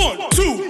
One, two,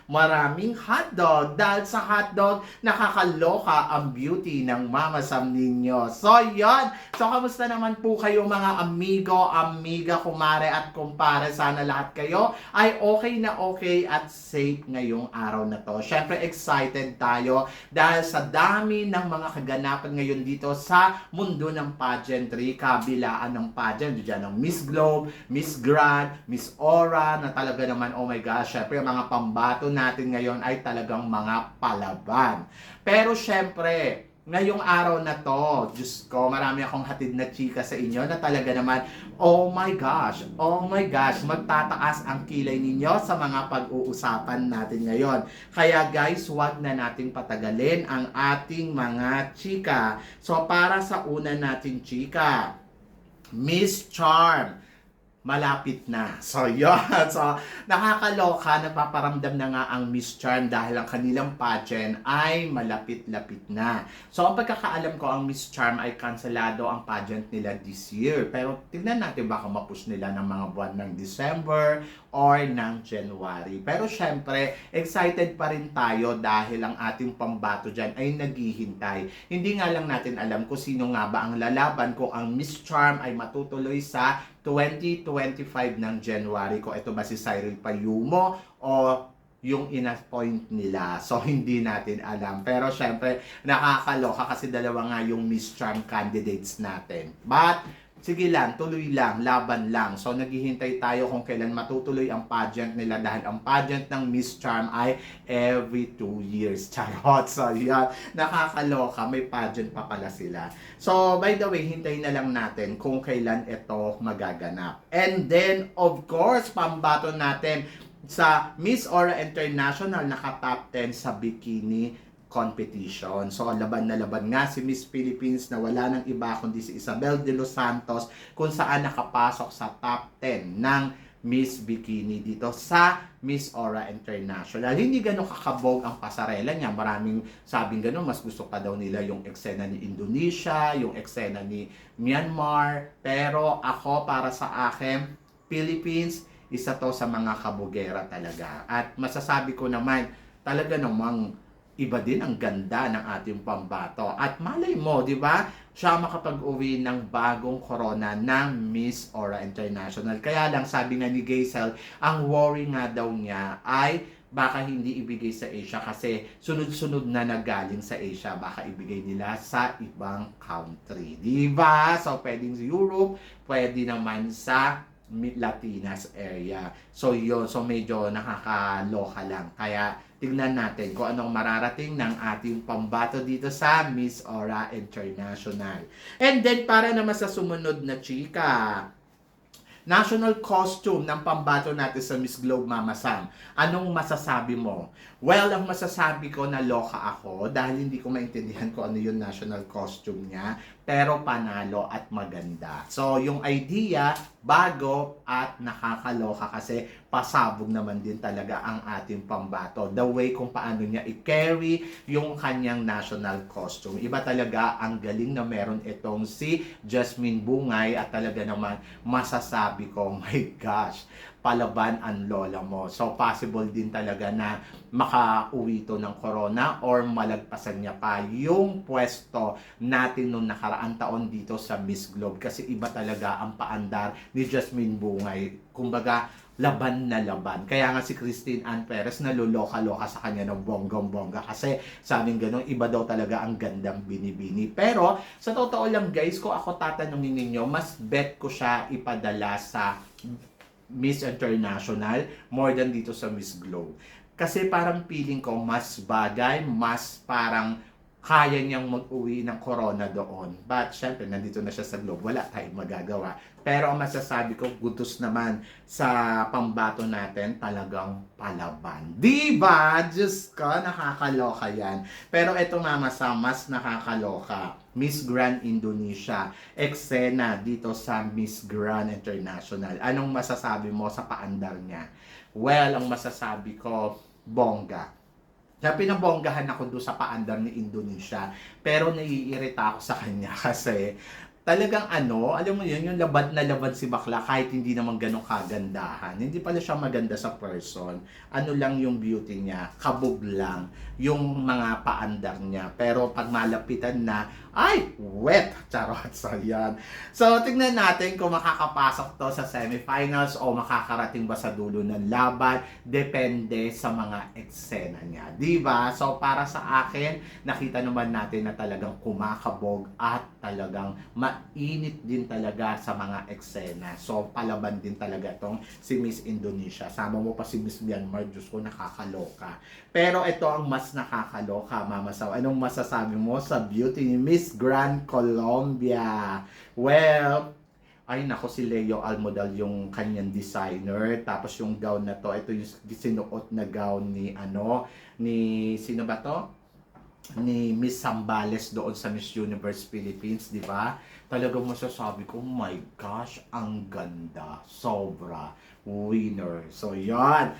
maraming hotdog. Dahil sa hotdog, nakakaloka ang beauty ng Mama Sam ninyo. So, yon. So, kamusta naman po kayo mga amigo, amiga, kumare at kumpare? Sana lahat kayo ay okay na okay at safe ngayong araw na to. Syempre, excited tayo dahil sa dami ng mga kaganapan ngayon dito sa mundo ng pageantry, kabilaan ng pageant. Diyan ang Miss Globe, Miss Grand, Miss Aura, na talaga naman, oh my gosh, syempre, mga pambato natin ngayon ay talagang mga palaban. Pero syempre, ngayong araw na to, Diyos ko, marami akong hatid na chika sa inyo na talaga naman, oh my gosh, oh my gosh, magtataas ang kilay ninyo sa mga pag-uusapan natin ngayon. Kaya guys, wag na nating patagalin ang ating mga chika. So para sa una nating chika, Miss Charm malapit na. So, yun. So, nakakaloka, napaparamdam na nga ang Miss Charm dahil ang kanilang pageant ay malapit-lapit na. So, ang pagkakaalam ko, ang Miss Charm ay kanselado ang pageant nila this year. Pero, tignan natin baka mapush nila ng mga buwan ng December or ng January. Pero, syempre, excited pa rin tayo dahil ang ating pambato dyan ay naghihintay. Hindi nga lang natin alam kung sino nga ba ang lalaban kung ang Miss Charm ay matutuloy sa 2025 ng January ko. Ito ba si Cyril Payumo o yung in-appoint nila. So, hindi natin alam. Pero, syempre, nakakaloka kasi dalawa nga yung Miss Charm candidates natin. But, sige lang, tuloy lang, laban lang. So, naghihintay tayo kung kailan matutuloy ang pageant nila dahil ang pageant ng Miss Charm ay every two years. Charot. So, yan. Nakakaloka. May pageant pa pala sila. So, by the way, hintayin na lang natin kung kailan ito magaganap. And then, of course, pambato natin sa Miss Aura International naka-top 10 sa bikini competition. So, laban na laban nga si Miss Philippines na wala nang iba kundi si Isabel de Los Santos kung saan nakapasok sa top 10 ng Miss Bikini dito sa Miss Aura International. Hindi ganun kakabog ang pasarela niya. Maraming sabing ganun, mas gusto pa daw nila yung eksena ni Indonesia, yung eksena ni Myanmar. Pero ako, para sa akin, Philippines, isa to sa mga kabugera talaga. At masasabi ko naman, talaga namang iba din ang ganda ng ating pambato. At malay mo, di ba? Siya makapag-uwi ng bagong corona ng Miss Aura International. Kaya lang, sabi nga ni Gaisel, ang worry nga daw niya ay baka hindi ibigay sa Asia kasi sunod-sunod na nagaling sa Asia baka ibigay nila sa ibang country. Di ba? So, pwedeng sa Europe, pwede naman sa Latinas area. So yun, so medyo nakakaloka lang. Kaya tignan natin kung anong mararating ng ating pambato dito sa Miss Aura International. And then para naman sa sumunod na chika, national costume ng pambato natin sa Miss Globe Mama Sam. Anong masasabi mo? Well, ang masasabi ko na loka ako dahil hindi ko maintindihan kung ano yung national costume niya pero panalo at maganda. So, yung idea, bago at nakakaloka kasi pasabog naman din talaga ang ating pambato. The way kung paano niya i-carry yung kanyang national costume. Iba talaga ang galing na meron itong si Jasmine Bungay at talaga naman masasabi ko, my gosh, palaban ang lola mo. So, possible din talaga na makauwi to ng corona or malagpasan niya pa yung pwesto natin nung nakaraang taon dito sa Miss Globe. Kasi iba talaga ang paandar ni Jasmine Bungay. Kumbaga, laban na laban. Kaya nga si Christine Ann Perez naluloka-loka sa kanya ng bonggong-bongga kasi sabing ganun, iba daw talaga ang gandang binibini. Pero sa totoo lang guys, kung ako tatanungin ninyo, mas bet ko siya ipadala sa Miss International more than dito sa Miss Globe. Kasi parang feeling ko mas bagay, mas parang kaya niyang mag-uwi ng corona doon. But syempre, nandito na siya sa globe, wala tayong magagawa. Pero ang masasabi ko, gutos naman sa pambato natin, talagang palaban. Di ba? Diyos ko, nakakaloka yan. Pero ito mama sa mas nakakaloka. Miss Grand Indonesia, eksena dito sa Miss Grand International. Anong masasabi mo sa paandar niya? Well, ang masasabi ko, bongga. Kaya pinabonggahan ako doon sa paandar ni Indonesia. Pero naiirita ako sa kanya kasi talagang ano, alam mo yun, yung labad na labad si Bakla kahit hindi naman ganun kagandahan. Hindi pala siya maganda sa person. Ano lang yung beauty niya, kabog lang yung mga paandar niya. Pero pag malapitan na, ay, wet! Charot, so yan. So, tingnan natin kung makakapasok to sa semifinals o makakarating ba sa dulo ng laban. Depende sa mga eksena niya. Ba? So, para sa akin, nakita naman natin na talagang kumakabog at talagang mainit din talaga sa mga eksena. So, palaban din talaga tong si Miss Indonesia. Sama mo pa si Miss Myanmar, Diyos ko, nakakaloka. Pero ito ang mas nakakaloka, Mama Saw. Anong masasabi mo sa beauty ni Miss Grand Colombia? Well, ay nako si Leo Almodal yung kanyang designer tapos yung gown na to ito yung sinuot na gown ni ano ni sino ba to ni Miss Sambales doon sa Miss Universe Philippines, di ba? Talagang masasabi ko, my gosh, ang ganda. Sobra. Winner. So, yan.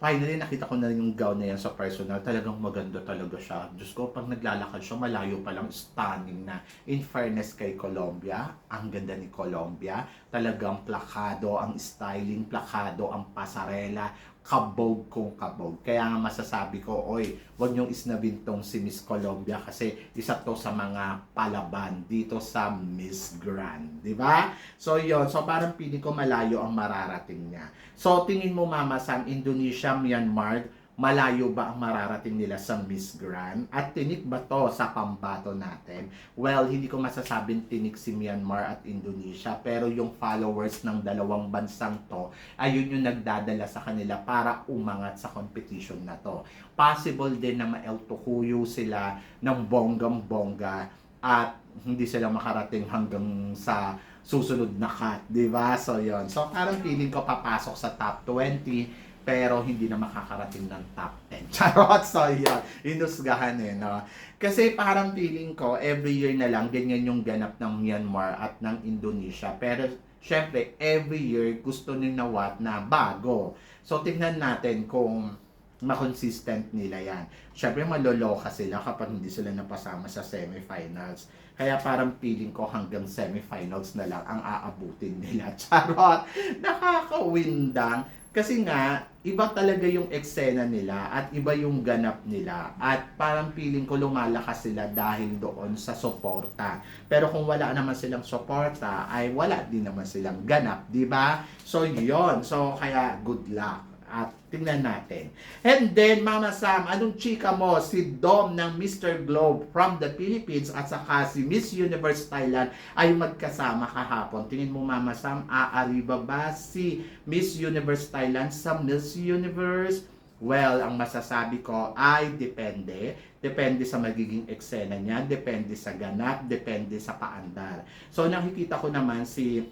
Finally, nakita ko na rin yung gown na yan sa personal. Talagang maganda talaga siya. Diyos ko, pag naglalakad siya, malayo pa lang, stunning na. In fairness kay Colombia, ang ganda ni Colombia. Talagang plakado ang styling, plakado ang pasarela, kabog kung kabog. Kaya nga masasabi ko, oy, wag niyong isnabin tong si Miss Colombia kasi isa to sa mga palaban dito sa Miss Grand. Di ba? So, yon So, parang pili ko malayo ang mararating niya. So, tingin mo, Mama Sam, Indonesia, Myanmar, malayo ba ang mararating nila sa Miss Grand? At tinik ba to sa pambato natin? Well, hindi ko masasabing tinik si Myanmar at Indonesia, pero yung followers ng dalawang bansang to, ayun yung nagdadala sa kanila para umangat sa competition na to. Possible din na maeltukuyo sila ng bonggang-bongga at hindi sila makarating hanggang sa susunod na cut, di ba? So, yon So, parang feeling ko papasok sa top 20 pero hindi na makakarating ng top 10. Charot! So, yun. Inusgahan eh, no? Kasi parang feeling ko, every year na lang, ganyan yung ganap ng Myanmar at ng Indonesia. Pero, syempre, every year, gusto ni Nawat na bago. So, tingnan natin kung makonsistent nila yan. Syempre, maloloka sila kapag hindi sila napasama sa semifinals. Kaya parang feeling ko hanggang semifinals na lang ang aabutin nila. Charot! Nakakawindang. Kasi nga, iba talaga yung eksena nila at iba yung ganap nila. At parang feeling ko lumalakas sila dahil doon sa suporta. Pero kung wala naman silang suporta, ay wala din naman silang ganap, di ba? So, yon So, kaya good luck. At tingnan natin. And then, Mama Sam, anong chika mo? Si Dom ng Mr. Globe from the Philippines at saka si Miss Universe Thailand ay magkasama kahapon. Tingin mo, Mama Sam, aari ba ba si Miss Universe Thailand sa Miss Universe? Well, ang masasabi ko ay depende. Depende sa magiging eksena niya, depende sa ganap, depende sa paandar. So, nakikita ko naman si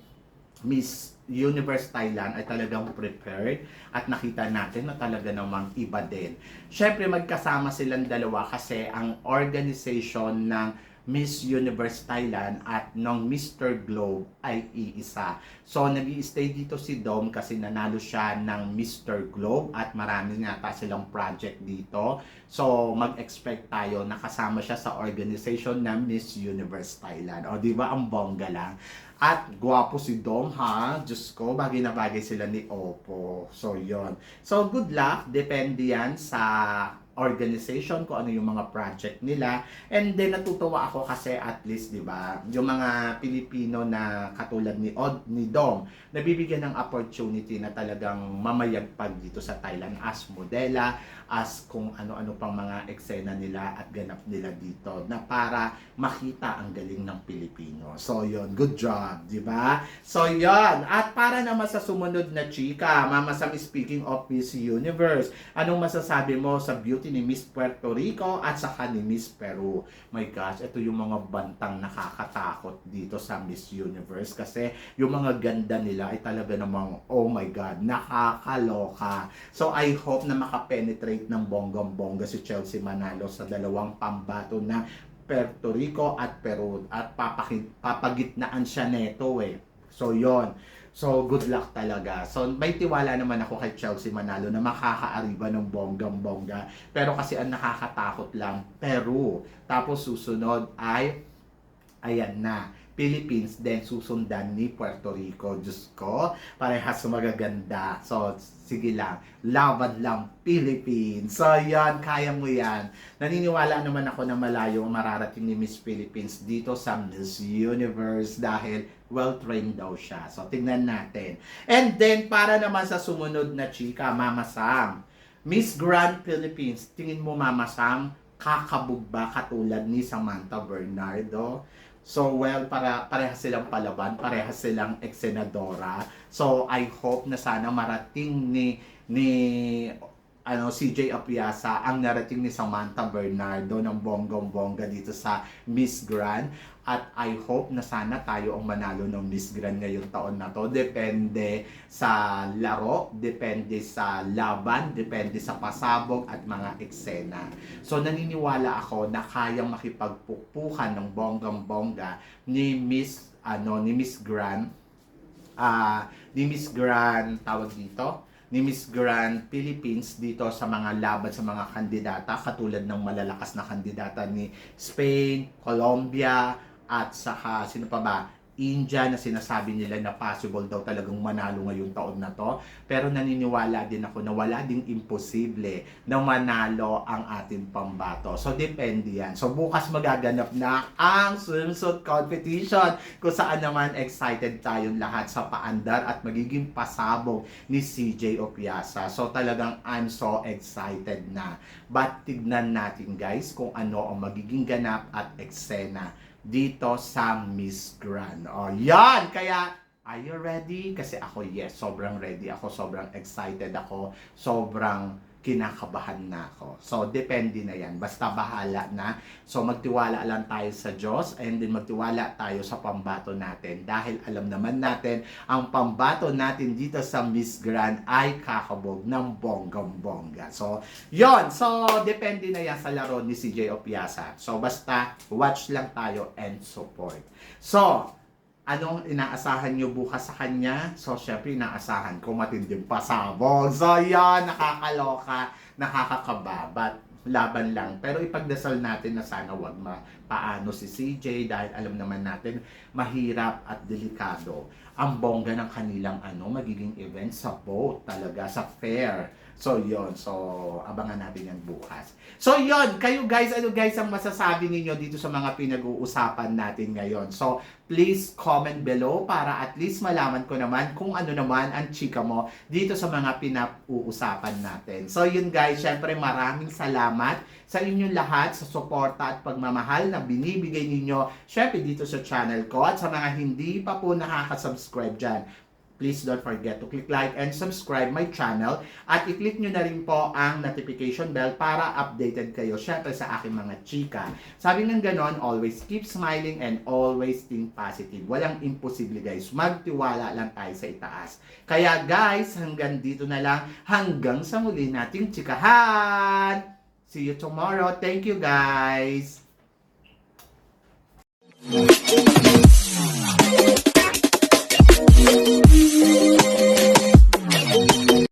Miss Universe Thailand ay talagang prepared at nakita natin na talaga namang iba din. Siyempre magkasama silang dalawa kasi ang organization ng Miss Universe Thailand at ng Mr. Globe ay iisa. So, nag stay dito si Dom kasi nanalo siya ng Mr. Globe at marami nga silang project dito. So, mag-expect tayo na kasama siya sa organization ng Miss Universe Thailand. O, di ba ang bongga lang? At gwapo si Dom ha. Diyos ko, bagay na bagay sila ni Oppo. So, yon So, good luck. Depende yan sa organization, kung ano yung mga project nila. And then natutuwa ako kasi at least, 'di ba, yung mga Pilipino na katulad ni Od ni Dom, nabibigyan ng opportunity na talagang mamayagpag dito sa Thailand as modela, as kung ano-ano pang mga eksena nila at ganap nila dito na para makita ang galing ng Pilipino. So, yon good job, 'di ba? So, yon At para naman sa sumunod na chika, Mama Sam speaking of Miss Universe, anong masasabi mo sa beauty beauty ni Miss Puerto Rico at saka ni Miss Peru. My gosh, ito yung mga bantang nakakatakot dito sa Miss Universe kasi yung mga ganda nila ay talaga namang, oh my God, nakakaloka. So I hope na makapenetrate ng bonggang-bongga si Chelsea Manalo sa dalawang pambato na Puerto Rico at Peru at papaki- papagitnaan siya neto eh. So yon. So good luck talaga. So may tiwala naman ako kay Chelsea Manalo na makakaariba ng bonggang-bongga. Pero kasi ang nakakatakot lang, Peru. Tapos susunod ay ayan na. Philippines, then susundan ni Puerto Rico. Diyos ko, parehas magaganda. So, sige lang, laban lang Philippines. So, yan, kaya mo yan. Naniniwala naman ako na malayo mararating ni Miss Philippines dito sa Miss Universe dahil well-trained daw siya. So, tingnan natin. And then, para naman sa sumunod na chika, Mama Sam. Miss Grand Philippines, tingin mo Mama Sam, kakabog ba katulad ni Samantha Bernardo? So, well, para parehas silang palaban, parehas silang eksenadora. So, I hope na sana marating ni ni ano CJ Apiasa ang narating ni Samantha Bernardo ng bonggong-bongga dito sa Miss Grand. At I hope na sana tayo ang manalo ng Miss Grand ngayong taon na to. Depende sa laro depende sa laban depende sa pasabog at mga eksena. So naniniwala ako na kayang makipagpukpukan ng bonggang-bongga ni Miss ano ni Miss Grand. Ah ni Miss Grand tawag dito ni Miss Grand Philippines dito sa mga laban sa mga kandidata katulad ng malalakas na kandidata ni Spain, Colombia at saka sino pa ba India na sinasabi nila na possible daw talagang manalo ngayong taon na to. Pero naniniwala din ako na wala ding imposible na manalo ang ating pambato. So, depende yan. So, bukas magaganap na ang swimsuit competition kung saan naman excited tayong lahat sa paandar at magiging pasabog ni CJ Opiasa. So, talagang I'm so excited na. But tignan natin guys kung ano ang magiging ganap at eksena dito sa Miss Grand. O, yan! Kaya, are you ready? Kasi ako, yes, sobrang ready ako, sobrang excited ako, sobrang kinakabahan na ako. So, depende na yan. Basta bahala na. So, magtiwala lang tayo sa Diyos and then magtiwala tayo sa pambato natin. Dahil alam naman natin, ang pambato natin dito sa Miss Grand ay kakabog ng bonggang-bongga. So, yon So, depende na yan sa laro ni CJ Opiasa. So, basta watch lang tayo and support. So, anong inaasahan nyo bukas sa kanya? So, syempre, inaasahan ko matinding pasabog. So, yan, nakakaloka, nakakakaba. But, laban lang. Pero ipagdasal natin na sana wag mapaano si CJ dahil alam naman natin mahirap at delikado ang bongga ng kanilang ano magiging event sa boat talaga sa fair. So yon so abangan natin yan bukas. So yon kayo guys, ano guys ang masasabi ninyo dito sa mga pinag-uusapan natin ngayon? So please comment below para at least malaman ko naman kung ano naman ang chika mo dito sa mga pinag-uusapan natin. So yun guys, syempre maraming salamat sa inyong lahat sa suporta at pagmamahal na binibigay ninyo syempre dito sa channel ko at sa mga hindi pa po nakaka-subscribe dyan please don't forget to click like and subscribe my channel at i-click nyo na rin po ang notification bell para updated kayo syempre sa aking mga chika. Sabi ng ganon, always keep smiling and always think positive. Walang imposible guys. Magtiwala lang tayo sa itaas. Kaya guys, hanggang dito na lang. Hanggang sa muli nating chikahan! See you tomorrow. Thank you guys!